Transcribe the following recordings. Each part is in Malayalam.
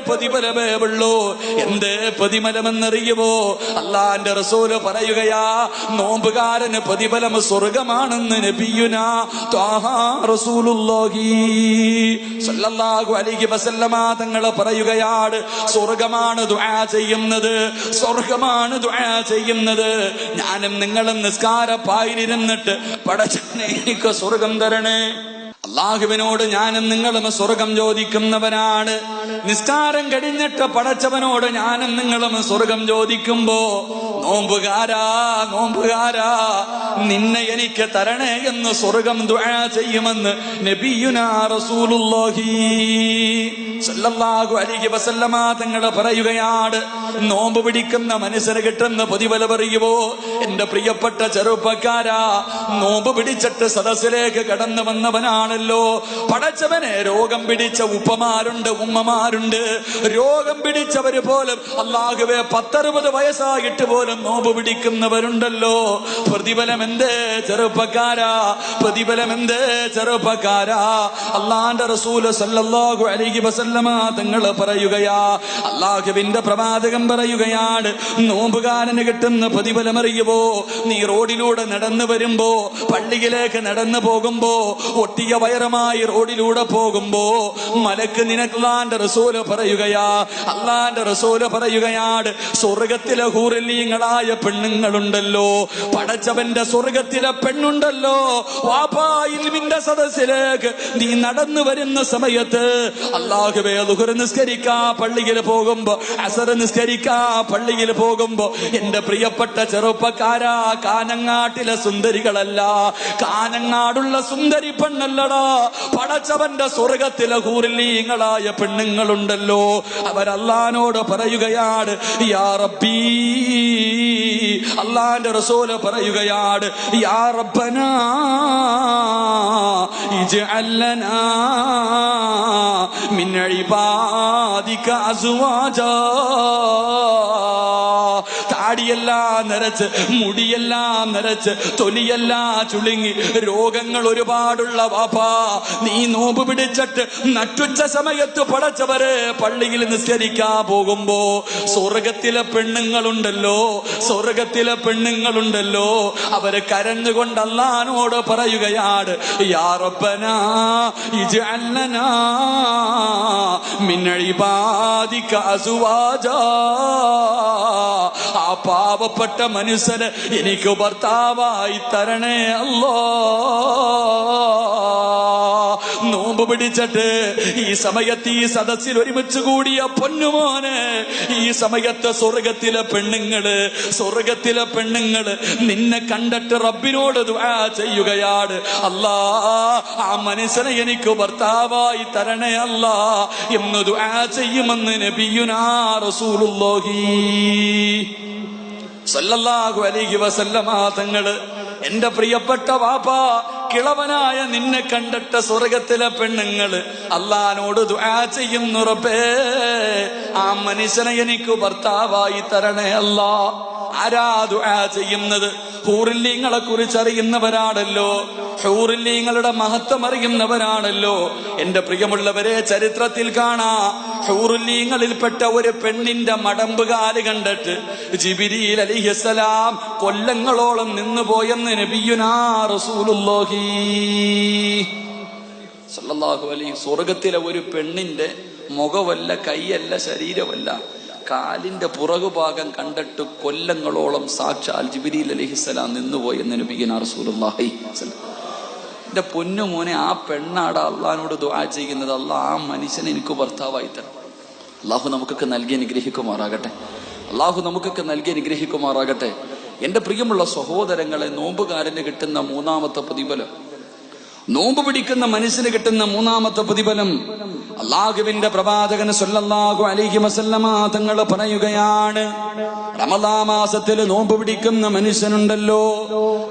പ്രതിഫലമേ ഉള്ളൂ. എന്ത് അള്ളാന്റെ റസൂൽ പറയുകയാ നോമ്പുകാരന് പ്രതിഫലം സ്വർഗമാണെന്ന് നബിയുന തങ്ങൾ പറയുകയാണ് സ്വർഗമാണ് ദുആ ചെയ്യുന്നത് സ്വർഗമാണ് ദുആ ചെയ്യുന്നത്. ഞാനും നിങ്ങളും നിസ്കാരപ്പായിരുന്നിട്ട് പടച്ചനെ എനിക്ക് സ്വർഗം തരണേ. അള്ളാഹുവിനോട് ഞാനും നിങ്ങളും സ്വർഗം ചോദിക്കുന്നവനാണ് നിസ്കാരം കഴിഞ്ഞിട്ട് പടച്ചവനോട് ഞാനും നിങ്ങളും സ്വർഗം ചോദിക്കുമ്പോ നോമ്പുകാരാ നോമ്പുകാരാ നിന്നെ എനിക്ക് തരണേ എന്ന് സ്വർഗം ദുആ ചെയ്യുമെന്ന് നബിയുനാ റസൂലുള്ളാഹി സല്ലല്ലാഹു അലൈഹി വസല്ലമ തങ്ങൾ പറയുകയാണ്. നോമ്പ് പിടിക്കുന്ന മനുഷ്യന് കിട്ടുന്ന പൊതിവല പറയുവോ? എന്റെ പ്രിയപ്പെട്ട ചെറുപ്പക്കാരാ നോമ്പ് പിടിച്ചിട്ട് സദസ്സിലേക്ക് കടന്നു വന്നവനാണല്ലോ. പടച്ചവനെ രോഗം പിടിച്ച ഉപ്പമാരുണ്ട് ഉമ്മമാരുണ്ട്. രോഗം പിടിച്ചവര് പോലും അള്ളാഹുവെ പത്തറുപത് വയസ്സായിട്ട് പോലും നോമ്പ് പിടിക്കുന്നവരുണ്ടല്ലോ. പ്രതിഫലം എന്തേ ചെറുപ്പക്കാരാ? പ്രതിഫലം എന്തേ ചെറുപ്പക്കാരാ? അള്ളാന്റെ റസൂൽ സല്ലല്ലാഹു അലൈഹി വസല്ലമ തങ്ങൾ പറയുകയാ അള്ളാഹുവിന്റെ പ്രവാചകം പറയുകയാണ് നോമ്പുകാരന് കിട്ടുന്ന പ്രതിഫലമറിയുമോ നീ റോഡിലൂടെ നടന്നു വരുമ്പോ പള്ളിയിലേക്ക് നടന്നു പോകുമ്പോ ഒട്ടിയ വയറുമായി റോഡിലൂടെ പോകുമ്പോ മലക്ക് നിനക്കുള്ളാന്റെ റസൂൽ പറയുകയാ അള്ളാന്റെ റസൂൽ പറയുകയാണ് സ്വർഗത്തിലെ ഹൂറലീങ്ങളായ പെണ്ണുങ്ങളുണ്ടല്ലോ പടച്ചവന്റെ സ്വർഗത്തിലെ പെണ്ണുണ്ടല്ലോ വാപ്പായിൽമിന്റെ സദസ്സിലേക്ക് നീ നടന്നു വരുന്ന സമയത്ത് അള്ളാഹുവേ ലുഹർ നിസ്കരിക്കാ പള്ളിയിൽ പോകുമ്പോ അസർ നിസ്കരിക്കാ പള്ളിയിൽ പോകുമ്പോ എന്റെ പ്രിയപ്പെട്ട ചെറുപ്പക്കാരാ കാനങ്ങാട്ടിലെ സുന്ദരികളല്ല. കാനങ്ങാടുള്ള സുന്ദരി പെണ്ണല്ലടാ. പടച്ചവന്റെ സ്വർഗത്തിലെ ഹൂറിലീങ്ങളായ പെണ്ണുങ്ങളുണ്ടല്ലോ. അവരല്ലാനോട് പറയുകയാണ് യാ അള്ളാന്റെ റസൂൽ പറയുകയാണ് യാ റബ്ബനാ ഇജ്അൽ മിൻ താടിയെല്ലാം നിറച്ച് മുടിയെല്ലാം നിറച്ച് തൊലിയെല്ലാം ചുളുങ്ങി രോഗങ്ങൾ ഒരുപാടുള്ള വാപ്പാ നീ നോമ്പ് പിടിച്ചിട്ട് നട്ടുച്ച സമയത്ത് പടച്ചവര് പള്ളിയിൽ നിസ്കരിക്കാൻ പോകുമ്പോ സ്വർഗത്തിലെ പെണ്ണുങ്ങളുണ്ടല്ലോ സ്വർഗത്തിലെ പെണ്ണുങ്ങളുണ്ടല്ലോ അവർ കരഞ്ഞുകൊണ്ട് അള്ളഹാനോട് പറയുകയാണ് യാ റബ്ബനാ ഇജ്അൽ ലനാ മിൻ ഇബാദിക അസ്വാജാ. ആ പാവപ്പെട്ട മനുഷ്യന് എനിക്ക് ഭർത്താവായി തരണേ അല്ലോ. നോമ്പ് പിടിച്ചിട്ട് ഈ സമയത്ത് ഈ സദസ്സിൽ ഒരുമിച്ച് കൂടിയ പൊന്നുമോന് ഈ സമയത്ത് സ്വർഗത്തിലെ പെണ്ണുങ്ങൾ സ്വർഗത്തിലെ പെണ്ണുങ്ങൾ നിന്നെ കണ്ടിട്ട് റബ്ബിനോട് ചെയ്യുകയാണ്. അല്ലാ ആ മനുഷ്യനെ എനിക്ക് ഭർത്താവായി തരണേ അല്ല എന്ന് ദുആ ചെയ്യുമെന്ന് നബിയുനാ റസൂലുള്ളാഹി. സല്ലല്ലാഹു അലൈഹി വസല്ലമ തങ്ങൾ എന്റെ പ്രിയപ്പെട്ട വാപ്പ കിളവനായ നിന്നെ കണ്ടിട്ട് സ്വർഗത്തിലെ പെണ്ണുങ്ങൾ അള്ളഹാനോട് ദുആ ചെയ്യുന്നു റബ്ബേ ആ മനുഷ്യനെ എനിക്ക് ഭർത്താവായി തരണേ അല്ലാ ആരാ ദുആ ചെയ്യുന്നത്? ഹൂറില്ലീങ്ങളെ കുറിച്ച് അറിയുന്നവരാണല്ലോ ഹൂറില്ലീങ്ങളുടെ മഹത്വം അറിയുന്നവരാണല്ലോ. എന്റെ പ്രിയമുള്ളവരെ ചരിത്രത്തിൽ കാണാ ഹൂറില്ലീങ്ങളിൽപ്പെട്ട ഒരു പെണ്ണിന്റെ മടമ്പുകാൽ കണ്ടിട്ട് ജിബിരിയിൽ അലിഹസലാം കൊല്ലങ്ങളോളം നിന്നു പോയെന്ന് നബിയുനാ റസൂലുള്ളാഹി. അലൈഹി സ്വർഗത്തിലെ ഒരു പെണ്ണിന്റെ മുഖമല്ല കൈയല്ല ശരീരമല്ല കാലിന്റെ പുറകുഭാഗം കണ്ടിട്ട് കൊല്ലങ്ങളോളം സാക്ഷാൽ ജിബിരിൽ അലഹിസ്സലാം നിന്നുപോയി എന്ന് നബിയുനാ റസൂലുള്ളാഹി എന്റെ പൊന്നു മോനെ ആ പെണ്ണാട അള്ളഹാനോട് ദുആ ചെയ്യുന്നത്. അള്ളാഹ് ആ മനുഷ്യനെ എനിക്ക് ഭർത്താവായി തരണം. അള്ളാഹു നമുക്കൊക്കെ നൽകി അനുഗ്രഹിക്കുമാറാകട്ടെ. അള്ളാഹു നമുക്കൊക്കെ നൽകി അനുഗ്രഹിക്കുമാറാകട്ടെ. എന്റെ പ്രിയമുള്ള സഹോദരങ്ങളെ നോമ്പുകാരന് കിട്ടുന്ന മൂന്നാമത്തെ പ്രതിഫലം. നോമ്പ് പിടിക്കുന്ന മനുഷ്യന് കിട്ടുന്ന മൂന്നാമത്തെ പ്രതിഫലം. അള്ളാഹുവിന്റെ പ്രവാചകന് സൊല്ലാഹു അലിഹി വസല്ലമ തങ്ങൾ പറയുകയാണ് റമദാ മാസത്തിൽ നോമ്പ് പിടിക്കുന്ന മനുഷ്യനുണ്ടല്ലോ.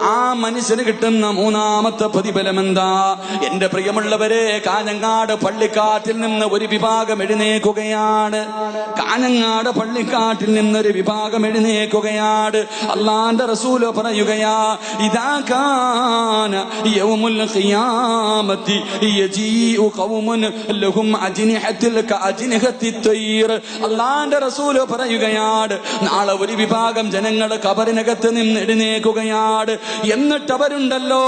ആ മനുഷ്യന് കിട്ടുന്ന മൂന്നാമത്തെ പ്രതിഫലം എന്താ എന്റെ പ്രിയമുള്ളവരെ കാഞ്ഞങ്ങാട് പള്ളിക്കാട്ടിൽ നിന്ന് ഒരു വിഭാഗം എഴുന്നേക്കുകയാണ് കാഞ്ഞങ്ങാട് പള്ളിക്കാട്ടിൽ നിന്നൊരു വിഭാഗം എഴുന്നേക്കുകയാണ് അള്ളാന്റെ റസൂൽ പറയുകയാ ഇതാ കാന യൗമുൽ ഖിയാമത്തി യജീഉ ഖൗമുൻ ലഹും അള്ളാന്റെ റസൂൽ പറയുകയാണ് നാളെ ഒരു വിഭാഗം ജനങ്ങൾ കബറിനകത്ത് നിന്ന് എഴുന്നേക്കുകയാണ് എന്നിട്ട് അവരുണ്ടല്ലോ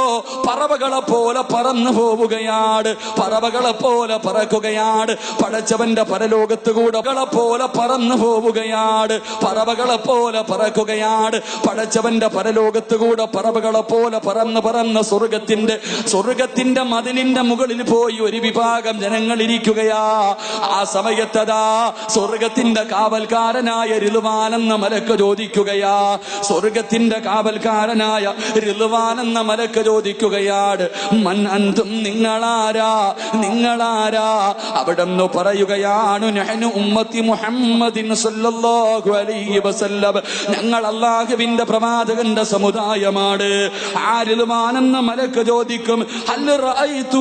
പറവകളെ പോലെ പറന്നു പോവുകയാണ് പറവകളെ പോലെ പറക്കുകയാണ് പടച്ചവന്റെ പരലോകത്ത് കൂടെ പോലെ പറന്നു പോവുകയാണ് പറവകളെ പോലെ പറക്കുകയാണ് പടച്ചവന്റെ പരലോകത്ത് കൂടെ പറവകളെ പോലെ പറന്ന് പറന്ന് സ്വർഗത്തിന്റെ സ്വർഗത്തിന്റെ മതിലിന്റെ മുകളിൽ പോയി ഒരു വിഭാഗം ജനങ്ങൾ ഇരിക്കുകയാ ആ സമയത്തതാ സ്വർഗത്തിന്റെ കാവൽക്കാരനായ രിലുവാനെന്ന മലക്ക് ചോദിക്കുകയാ. സ്വർഗത്തിന്റെ കാവൽക്കാരനായ രിലുവാനെന്ന മലക്ക് ചോദിക്കുകയാട് മൻ അന്തും നിങ്ങളാരാ? നിങ്ങളാരാ? അവിടെന്ന് പറയുകയാണ് നഹ്നു ഉമ്മത്തി മുഹമ്മദിൻ സല്ലല്ലാഹു അലൈഹി വസല്ലം. ഞങ്ങൾ അള്ളാഹുവിന്റെ പ്രവാചകന്റെ സമുദായമാണ്. ആരിലുമാനെന്ന മലക്ക് ചോദിക്കും ഹൽ റഅയ്തു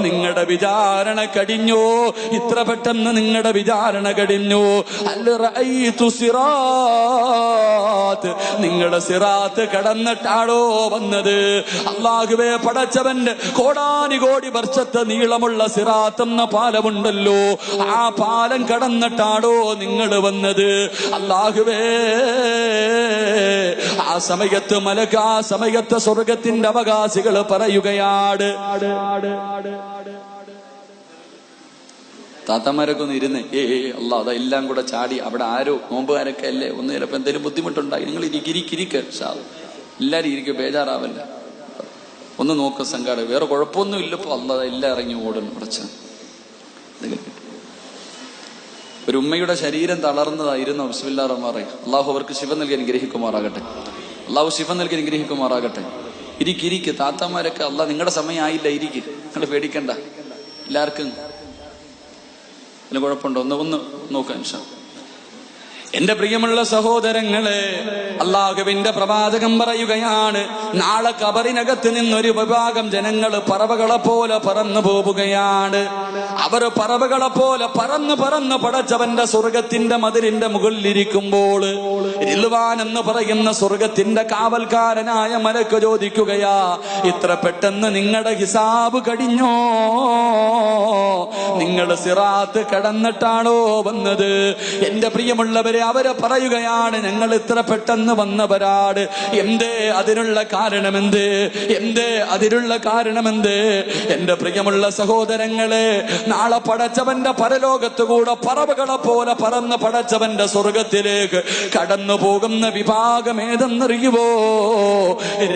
നിങ്ങളുടെ വിചാരണ കടിഞ്ഞോ ഇത്ര പെട്ടെന്ന് നിങ്ങളുടെ വിചാരണ കടിഞ്ഞു സിറാത്ത്. നിങ്ങളുടെ സിറാത്ത് കടന്നിട്ടാണോ വന്നത്? അള്ളാഹുവെ പടച്ചവന്റെ കോടാനി കോടി വർഷത്തെ നീളമുള്ള സിറാത്ത് എന്ന പാലമുണ്ടല്ലോ. ആ പാലം കടന്നിട്ടാണോ നിങ്ങൾ വന്നത്? അള്ളാഹുവേ ആ സമയത്ത് മലക ആ സമയത്ത് സ്വർഗത്തിന്റെ അവകാശികൾ പറയുകയാണ്. താത്തമാരൊക്കെ ഒന്ന് ഇരുന്ന് ഏ അല്ല അതെല്ലാം കൂടെ ചാടി അവിടെ ആരോ നോമ്പുകാരൊക്കെ അല്ലേ? ഒന്ന് ചിലപ്പോ എന്തെങ്കിലും ബുദ്ധിമുട്ടുണ്ടായി. നിങ്ങൾ ഇരിക്കിരിക്കിരിക്ക എല്ലാരും ഇരിക്കും ബേജാറാവല്ല. ഒന്ന് നോക്ക സംഘാടക വേറെ കുഴപ്പമൊന്നും ഇല്ലപ്പോ അല്ല എല്ലാം ഇറങ്ങി ഓടുന്നു കുറച്ച് ഒരു ഉമ്മയുടെ ശരീരം തളർന്നതായിരുന്നു. അബ്സുല്ലാ റഹ്മാൻ റഹീം. അള്ളാഹു അവർക്ക് ശിവ നൽകി അനുഗ്രഹിക്കുമാറാകട്ടെ. അള്ളാഹു ശിവ നൽകി അനുഗ്രഹിക്കുമാറാകട്ടെ. ഇരിക്കിരിക്ക് താത്തമാരൊക്കെ അല്ല നിങ്ങളുടെ സമയം ആയില്ല ഇരിക്ക്. നിങ്ങൾ പേടിക്കണ്ട. എല്ലാവർക്കും. അതിന് കുഴപ്പമുണ്ടോ? ഒന്ന് ഒന്ന് നോക്കാം ഇൻഷാ എന്റെ പ്രിയമുള്ള സഹോദരങ്ങളെ അള്ളാഹുവിന്റെ പ്രവാചകം പറയുകയാണ് നാളെ കബറിനകത്ത് നിന്നൊരു വിഭാഗം ജനങ്ങൾ പറവകളെ പോലെ പറന്നു പോവുകയാണ്. അവർ പറവകളെ പോലെ പറന്ന് പറന്ന് പടച്ചവന്റെ സ്വർഗത്തിന്റെ മതിലിന്റെ മുകളിലിരിക്കുമ്പോൾ ഇൽവാൻ എന്ന് പറയുന്ന സ്വർഗത്തിന്റെ കാവൽക്കാരനായ മലക്ക് ചോദിക്കുകയാ ഇത്ര പെട്ടെന്ന് നിങ്ങളുടെ ഹിസാബ് കടിഞ്ഞോ നിങ്ങൾ സിറാത്ത് കടന്നിട്ടാണോ വന്നത്? എന്റെ പ്രിയമുള്ളവരെ അവർ പറയുകയാണ് ഞങ്ങൾ ഇത്ര പെട്ടെന്ന് വന്നവരാട് എന്തേ അതിനുള്ള കാരണമെന്ത്? എന്തേ അതിനുള്ള കാരണമെന്ത്? എന്റെ പ്രിയമുള്ള സഹോദരങ്ങളെ നാളെ പടച്ചവന്റെ പരലോകത്ത് കൂടെ പറവുകളെ പോലെ പറന്ന് പടച്ചവന്റെ സ്വർഗത്തിലേക്ക് കടന്നു പോകുന്ന വിഭാഗം ഏതെന്നറിയുവോ?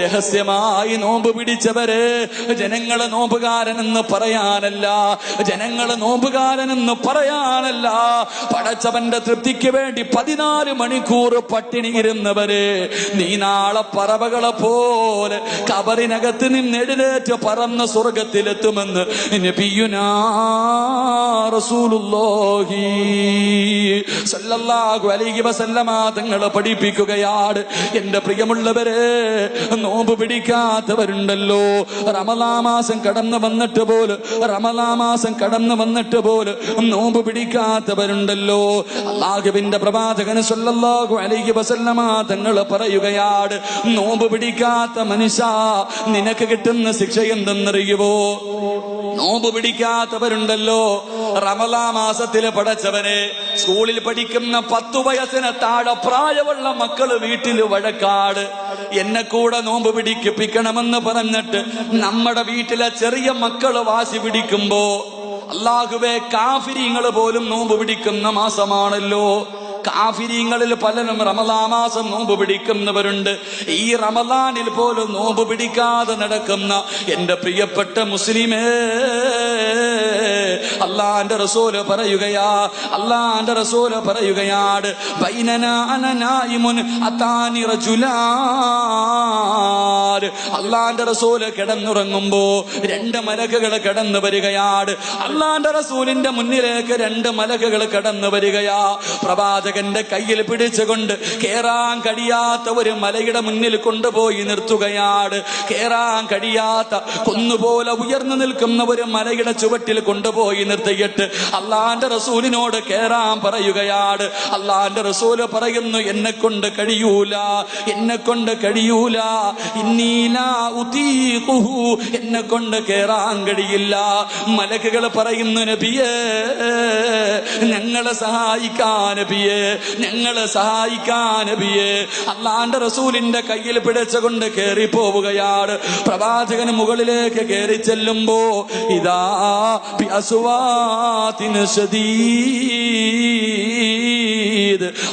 രഹസ്യമായി നോമ്പ് പിടിച്ചവരെ ജനങ്ങളെ നോമ്പുകാരനെന്ന് പറയാനല്ല ജനങ്ങളെ നോമ്പുകാരനെന്ന് പറയാനല്ല. പടച്ചവന്റെ തൃപ്തിക്ക് വേണ്ടി പതിനാല് മണിക്കൂർ പട്ടിണി ഇരുന്നവര് നീ നാളെ പറവകളെ പോലെ കബറിനകത്ത് നിന്ന് എഴുന്നേറ്റ് പറന്ന സ്വർഗത്തിലെത്തുമെന്ന് തങ്ങൾ പഠിപ്പിക്കുകയാണ്. എന്റെ പ്രിയമുള്ളവരെ നോമ്പ് പിടിക്കാത്തവരുണ്ടല്ലോ. റമലാമാസം കടന്നു വന്നിട്ട് പോലും റമലാമാസം കടന്നു വന്നിട്ട് പോലും നോമ്പ് പിടിക്കാത്തവരുണ്ടല്ലോ. അള്ളാഹുവിന്റെ പ്രവാചകന് സല്ലല്ലാഹു അലൈഹി വസല്ലമ തങ്ങൾ പറയുകയാണ് നോമ്പ് പിടിക്കാത്ത മനുഷ്യ നിനക്ക് കിട്ടുന്ന ശിക്ഷ എന്തെന്നറിയുവോ? നോമ്പ് പിടിക്കാത്തവരുണ്ടല്ലോ റമലാ മാസത്തിൽ പടച്ചവനെ സ്കൂളിൽ പഠിക്കുന്ന പത്തു വയസ്സിന് താഴെ പ്രായമുള്ള മക്കൾ വീട്ടിൽ വഴക്കാട് എന്നെ കൂടെ നോമ്പ് പിടിക്കിപ്പിക്കണമെന്ന് പറഞ്ഞിട്ട് നമ്മുടെ വീട്ടിലെ ചെറിയ മക്കൾ വാശി പിടിക്കുമ്പോ അല്ലാഹുവേ കാഫിരിങ്ങൾ പോലും നോമ്പ് പിടിക്കുന്ന മാസമാണല്ലോ. കാഫിരിങ്ങളിൽ പലരും റമദാ മാസം നോമ്പ് പിടിക്കുന്നവരുണ്ട്. ഈ റമദാനിൽ പോലും നോമ്പ് പിടിക്കാതെ നടക്കുന്ന എന്റെ പ്രിയപ്പെട്ട മുസ്ലിമേ അള്ളാന്റെ റസൂൽ പറയുകയാ അള്ളാന്റെ റസൂൽ പറയുകയാണ് അള്ളാന്റെ റസൂൽ കിടന്നുറങ്ങുമ്പോ രണ്ട് മലക്കുകൾ കടന്നു വരികയാണ് അള്ളാന്റെ റസൂലിന്റെ മുന്നിലേക്ക് രണ്ട് മലക്കുകൾ കടന്നു വരികയാ. പ്രവാചക പ്രവാചകന്റെ കയ്യിൽ പിടിച്ചുകൊണ്ട് കേറാൻ കഴിയാത്ത ഒരു മലയുടെ മുന്നിൽ കൊണ്ടുപോയി നിർത്തുകയാണ്. കേറാൻ കഴിയാത്ത കുന്നുപോലെ ഉയർന്നു നിൽക്കുന്ന ഒരു മലയുടെ ചുവട്ടിൽ കൊണ്ടുപോയി നിർത്തിയിട്ട് അള്ളാന്റെ റസൂലിനോട് കേറാൻ പറയുകയാണ്. അള്ളാന്റെ റസൂൽ പറയുന്നു എന്നെ കൊണ്ട് കഴിയൂല എന്നെ കൊണ്ട് കഴിയൂല എന്നെ കൊണ്ട് കേറാൻ കഴിയില്ല. മലക്കുകൾ പറയുന്നു നബിയേ ഞങ്ങളെ സഹായിക്കാൻ നബിയേ. ഞങ്ങളെ സഹായിക്കാൻ നബിയേ. അള്ളാന്റെ റസൂലിന്റെ കയ്യിൽ പിടിച്ചുകൊണ്ട് കയറി പോവുകയാണ് പ്രവാചകന് മുകളിലേക്ക് കയറി ചെല്ലുമ്പോ ഇതാ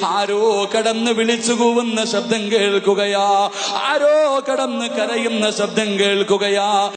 ആരോ കടന്ന് വിളിച്ചു കൂവുന്ന ശബ്ദം കേൾക്കുകയാ. ആരോ കടന്ന് കരയുന്ന ശബ്ദം കേൾക്കുകയാ.